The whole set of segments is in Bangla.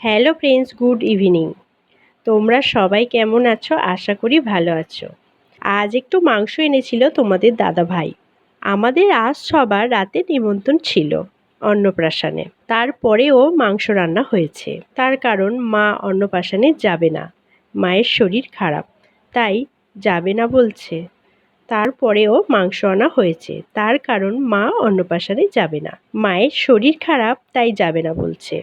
Hello friends, good evening. তোমরা সবাই কেমন আছো? আশা করি ভালো আছো। আজ একটু মাংস এনেছিল তোমাদের দাদা ভাই আমাদের আজ সবার রাতে নিমন্ত্রণ ছিল অন্নপ্রাশনে। তারপরেও মাংস রান্না হয়েছে। তার কারণ মা অন্নপ্রাশনে যাবে না। মায়ের শরীর খারাপ। তাই যাবে না বলছে। তারপরেও মাংস আনা হয়েছে। তার কারণ মা অন্নপ্রাশনে যাবে না। মায়ের শরীর খারাপ, তাই যাবে না বলছে।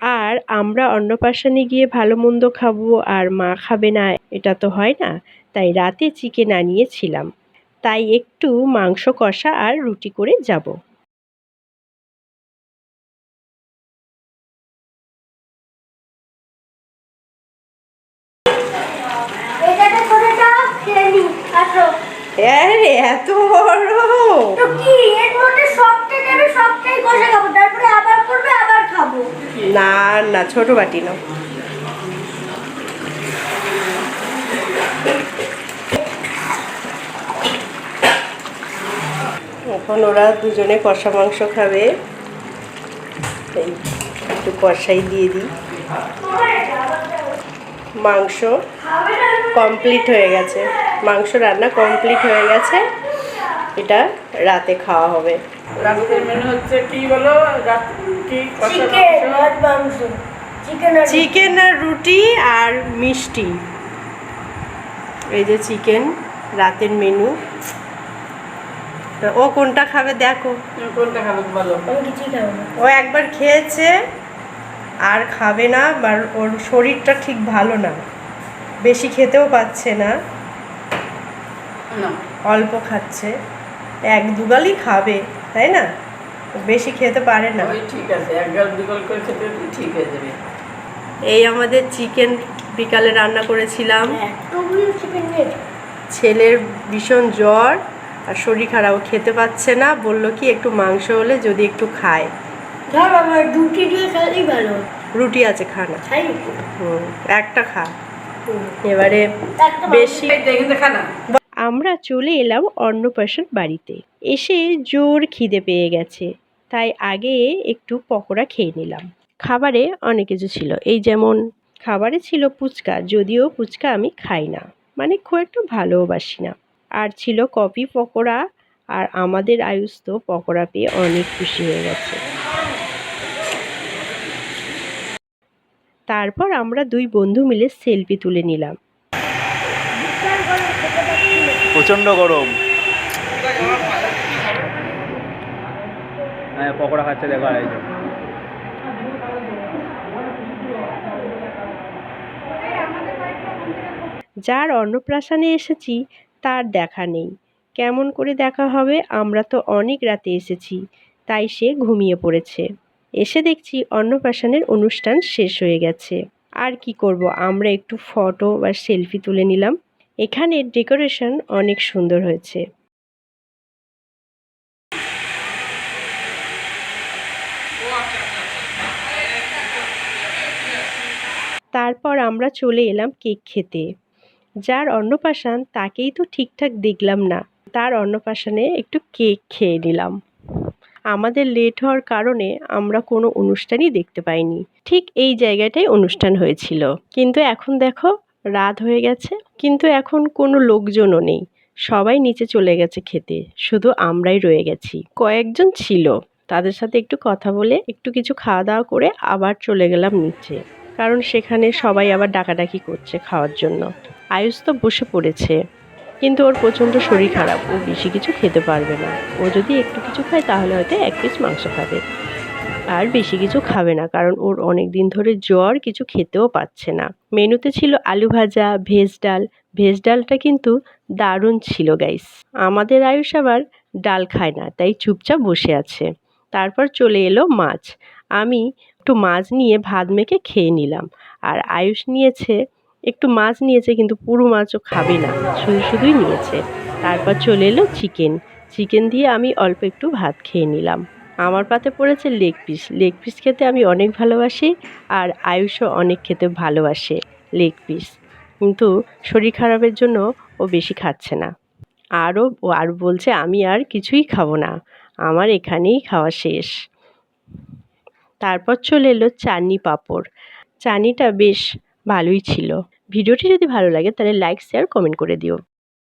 আর আমরা অন্নপ্রাশনে গিয়ে ভালো মন্দ খাব আর মা খাবে না এটা তো হয় না। তাই রাতে চিকেন আনিয়েছিলাম। তাই একটু মাংস কষা আর রুটি করে যাব। এত বড়! তো কি এর মধ্যে সবটাই নেবে সবটাই কষে খাব তারপরে আবার করবে আবার খাব না না, ছোট বাটি নাও। এখন ওরা দুজনে কষা মাংস খাবে। এই, একটু কষাই দিয়ে দিই। মাংস কমপ্লিট হয়ে গেছে। মাংস রান্না কমপ্লিট হয়ে গেছে। এটা রাতে খাওয়া হবে। রাতের মেনু হচ্ছে কি বলো? চিকেন আর মাংস। চিকেন আর রুটি। আর মিষ্টি। এই যে চিকেন রাতের মেনু। ও কোনটা খাবে দেখো। কোনটা খাবে বলো। ও একবার খেয়েছে আর খাবে না বা ওর শরীরটা ঠিক ভালো না। বেশি খেতেও পাচ্ছে না। না। অল্প খাচ্ছে। এক দুগালই খাবে তাই না? বেশি খেতে পারে না। ঠিক আছে এক গাল দুগাল করে খেতে ঠিক হয়ে যাবে। এই আমাদের চিকেন বিকালে রান্না করেছিলাম। ছেলের ভীষণ জ্বর আর শরীর খারাপ খেতে পাচ্ছে না। বলল কি একটু মাংস হলে যদি একটু খায়। দুটি দিয়ে ভালো। রুটি আছে খানা খাই হুম, একটা খা। এবারে বেশি এই দেখে দেখা না। আমরা চলে এলাম অন্নপ্রাশন বাড়িতে। এসে জোর খিদে পেয়ে গেছে। তাই আগে একটু পকোড়া খেয়ে নিলাম। খাবারে অনেক কিছু ছিল। এই যেমন খাবারে ছিল ফুচকা, যদিও ফুচকা আমি খাই না। মানে খুব একটু ভালোবাসি না। আর ছিল কপি পকোড়া, আর আমাদের আয়ুষ তো পকোড়া পেয়ে অনেক খুশি হয়ে গেছে। তারপর আমরা দুই বন্ধু মিলে সেলফি তুলে নিলাম। প্রচণ্ড গরম। পকোড়া খাচ্ছে, দেখো যে। যার অন্নপ্রাশনে এসেছি, তার দেখা নেই। কেমন করে দেখা হবে, আমরা তো অনেক রাতে এসেছি, তাই সে ঘুমিয়ে পড়েছে। এসে দেখছি অন্নপ্রাশনের অনুষ্ঠান শেষ হয়ে গেছে। আর কি করব, আমরা একটু ফটো বা সেলফি তুলে নিলাম। এখানে ডেকোরেশন অনেক সুন্দর হয়েছে। তারপর আমরা চলে এলাম কেক খেতে। যার অন্নপ্রাশন তাকেই তো ঠিকঠাক দেখলাম না। তার অন্নপ্রাশনে একটু কেক খেয়ে নিলাম। আমাদের লেট হওয়ার কারণে আমরা কোনো অনুষ্ঠানই দেখতে পাইনি। ঠিক এই জায়গাটায় অনুষ্ঠান হয়েছিল। কিন্তু এখন দেখো, রাত হয়ে গেছে। কিন্তু এখন কোনো লোকজনও নেই। সবাই নিচে চলে গেছে খেতে। শুধু আমরাই রয়ে গেছি। কয়েকজন ছিল। তাদের সাথে একটু কথা বলে একটু কিছু খাওয়া দাওয়া করে আবার চলে গেলাম নিচে। কারণ সেখানে সবাই আবার ডাকাডাকি করছে খাওয়ার জন্য। আয়ুষ তো বসে পড়েছে। কিন্তু ওর প্রচণ্ড শরীর খারাপ। ও বেশি কিছু খেতে পারবে না। ও যদি একটু কিছু খায়, তাহলে হয়তো এক পিস মাংস খাবে। আর বেশি কিছু খাবে না, কারণ ওর অনেক দিন ধরে জ্বর কিছু খেতেও পাচ্ছে না। মেনুতে ছিল আলু ভাজা, ভেজ ডাল। ভেজ ডালটা কিন্তু দারুণ ছিল গাইস আমাদের আয়ুষ আবার ডাল খায় না, তাই চুপচাপ বসে আছে। তারপর চলে এলো মাছ। আমি একটু মাছ নিয়ে ভাত মেখে খেয়ে নিলাম। আর আয়ুষ নিয়েছে, একটু মাছ নিয়েছে কিন্তু পুরো মাছও খাবে না, শুধু শুধুই নিয়েছে। তারপর চলে এলো চিকেন। চিকেন দিয়ে আমি অল্প একটু ভাত খেয়ে নিলাম। আমার পাতে পড়েছে লেগ পিস। লেগ পিস খেতে আমি অনেক ভালোবাসি আর আয়ুষও অনেক খেতে ভালোবাসে লেগ পিস। কিন্তু শরীর খারাপের জন্য ও বেশি খাচ্ছে না। আরও আর বলছে, আমি আর কিছুই খাব না। আমার এখানেই খাওয়া শেষ। তারপর চলে এলো চাটনি পাঁপড়। চাটনিটা বেশ ভালোই ছিল। ভিডিওটি যদি ভালো লাগে তাহলে লাইক শেয়ার কমেন্ট করে দিও।